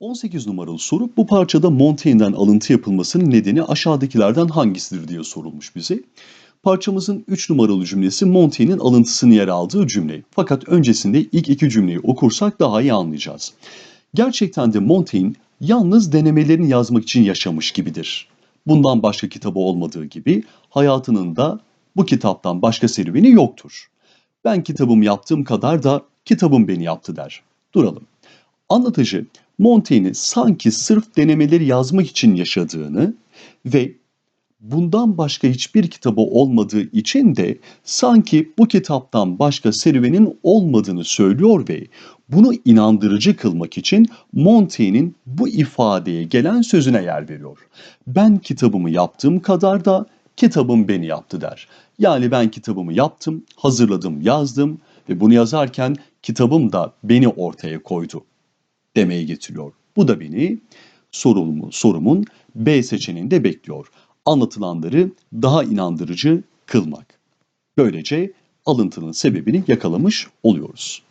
18 numaralı soru bu parçada Montaigne'den alıntı yapılmasının nedeni aşağıdakilerden hangisidir diye sorulmuş bize. Parçamızın 3 numaralı cümlesi Montaigne'in alıntısını yer aldığı cümle. Fakat öncesinde ilk iki cümleyi okursak daha iyi anlayacağız. Gerçekten de Montaigne yalnız denemelerini yazmak için yaşamış gibidir. Bundan başka kitabı olmadığı gibi hayatının da bu kitaptan başka serüveni yoktur. Ben kitabım yaptığım kadar da kitabım beni yaptı der. Duralım. Anlatıcı Montaigne'i sanki sırf denemeleri yazmak için yaşadığını ve bundan başka hiçbir kitabı olmadığı için de sanki bu kitaptan başka serüvenin olmadığını söylüyor ve bunu inandırıcı kılmak için Montaigne'in bu ifadeye gelen sözüne yer veriyor. Ben kitabımı yaptığım kadar da kitabım beni yaptı der. Yani ben kitabımı yaptım, hazırladım, yazdım ve bunu yazarken kitabım da beni ortaya koydu demeye getiriyor. Bu da beni sorumu, sorumun B seçeneğinde bekliyor. Anlatılanları daha inandırıcı kılmak. Böylece alıntının sebebini yakalamış oluyoruz.